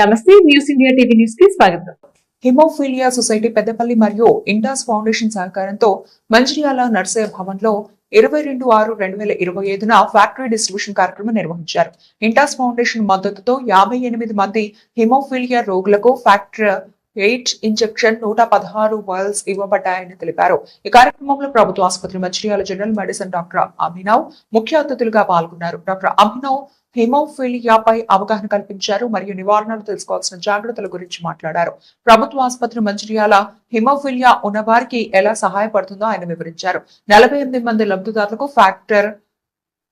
నమస్తే news India TV న్యూస్కి స్వాగతం. హిమోఫీలియా సొసైటీ పెద్దపల్లి మరియు ఇండాస్ ఫౌండేషన్ సహకారంతో మంచిర్యాల నర్సయ్య భవన్లో ఇరవై రెండు ఆరు రెండు వేల ఇరవై ఐదున ఫ్యాక్టరీ డిస్ట్రిబ్యూషన్ కార్యక్రమం నిర్వహించారు. ఇంటాస్ ఫౌండేషన్ మద్దతుతో యాభై ఎనిమిది మంది హిమోఫీలియా రోగులకు ఫ్యాక్టరీ ఎయిట్ ఇంజెక్షన్ నూట పదహారు వైల్స్ ఇవ్వబడ్డాయని తెలిపారు. ఈ కార్యక్రమంలో ప్రభుత్వ ఆసుపత్రి Mancherial general medicine doctor Abhinav ముఖ్య అతిథులుగా పాల్గొన్నారు. డాక్టర్ అభినవ్ హిమోఫిలియాపై అవగాహన కల్పించారు మరియు నివారణలు తెలుసుకోవాల్సిన జాగ్రత్తల గురించి మాట్లాడారు. ప్రభుత్వ ఆసుపత్రి మంచిర్యాల హిమోఫిలియా ఉన్నవారికి ఎలా సహాయపడుతుందో ఆయన వివరించారు. నలభై ఎనిమిది మంది లబ్ధిదారులకు ఫ్యాక్టర్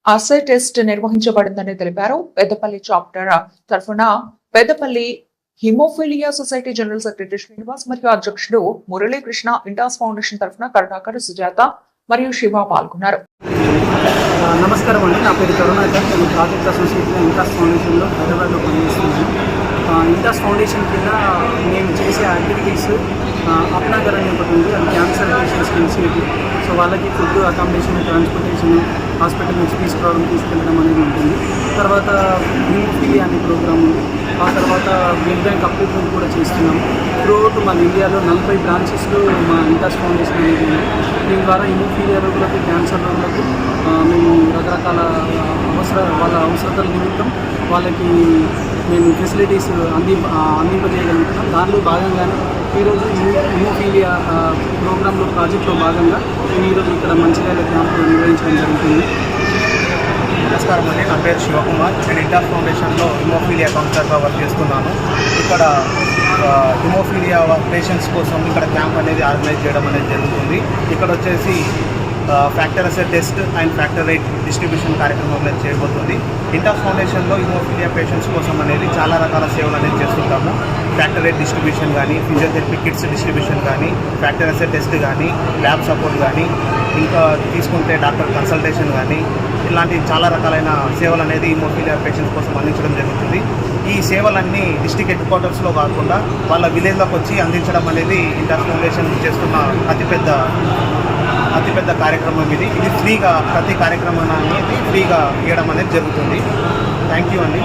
అసే టెస్ట్ నిర్వహించబడిందని తెలిపారు. పెద్దపల్లి చాప్టర్ తరఫున Peddapalli haemophilia society general secretary Srinivas మరియు అధ్యక్షుడు మురళీకృష్ణ ఇంటాస్ ఫౌండేషన్ తరఫున కరుణాకర్ సుజాత మరియు శివ పాల్గొన్నారు. నమస్కారం అండి. నా పేరు కరుణాకర్ నేను ప్రాజెక్ట్ అసోసియేషన్ ఇంటాస్ ఫౌండేషన్లో హైదరాబాద్లో పనిచేస్తున్నాను. ఇంటాస్ ఫౌండేషన్ కింద మేము చేసే యాక్టివిటీస్ అప్నాగర్ అని ఒకటి ఉంది. అది క్యాన్సర్ పేషెంట్స్కి ఇన్స్టిట్యూట్ సో వాళ్ళకి ఫుడ్ అకామిడేషన్ ట్రాన్స్పోర్టేషన్ హాస్పిటల్ నుంచి తీసుకురావడం తీసుకెళ్ళడం అనేది ఉంటుంది. తర్వాత హీమోఫిలి అనే ప్రోగ్రామ్ ఉంది. ఆ తర్వాత బ్లడ్ బ్యాంక్ అప్రూవల్ కూడా చేస్తున్నాము. త్రూఅవుట్ మన ఇండియాలో నలభై బ్రాంచెస్లో మా ఇంటాస్ ఫౌండేషన్ అనేది దీని ద్వారా హిమోఫీలియా రోగులకు క్యాన్సర్ రోగులకు మేము రకరకాల అవసర వాళ్ళ అవసరతల నిమిత్తం వాళ్ళకి మేము ఫెసిలిటీస్ అంది అందింపజేయగలుగుతున్నాం. దానిలో భాగంగానే ఈరోజు హిమోఫీలియా ప్రోగ్రాంలో ప్రాజెక్ట్లో భాగంగా ఈరోజు ఇక్కడ మంచిర్యాల క్యాంపు నిర్వహించడం జరుగుతుంది. నమస్కారం అండి. నా పేరు శివకుమార్. నేను ఇంటర్ ఫౌండేషన్లో హిమోఫీలియా కౌన్సిలర్గా వర్క్ చేస్తున్నాను. ఇక్కడ హిమోఫీలియా పేషెంట్స్ కోసం ఇక్కడ క్యాంప్ అనేది ఆర్గనైజ్ చేయడం అనేది జరుగుతుంది. ఇక్కడ వచ్చేసి factor assay test and factor rate distribution కార్యక్రమం అనేది చేయబోతుంది. ఇంటర్ ఫౌండేషన్లో హిమోఫీలియా పేషెంట్స్ కోసం అనేది చాలా రకాల సేవలు అనేది చేస్తుంటాము. ఫ్యాక్టర్ రేట్ డిస్ట్రిబ్యూషన్ కానీ ఫిజియోథెరపీ కిట్స్ డిస్ట్రిబ్యూషన్ కానీ ఫ్యాక్టర్ అసెట్ టెస్ట్ కానీ ల్యాబ్ సపోర్ట్ కానీ ఇంకా తీసుకుంటే డాక్టర్ కన్సల్టేషన్ కానీ ఇలాంటి చాలా రకాలైన సేవలు అనేది హిమోఫీలియా పేషెంట్స్ కోసం అందించడం జరుగుతుంది. ఈ సేవలన్నీ డిస్టిక్ హెడ్ క్వార్టర్స్లో కాకుండా వాళ్ళ విలేజ్లోకి వచ్చి అందించడం అనేది ఇంటర్ ఫౌండేషన్ చేస్తున్న అతిపెద్ద అతిపెద్ద కార్యక్రమం ఇది. ఇది ఫ్రీగా ప్రతి కార్యక్రమాన్ని అనేది ఫ్రీగా ఇవ్వడం అనేది జరుగుతుంది. థ్యాంక్ యూ అండి.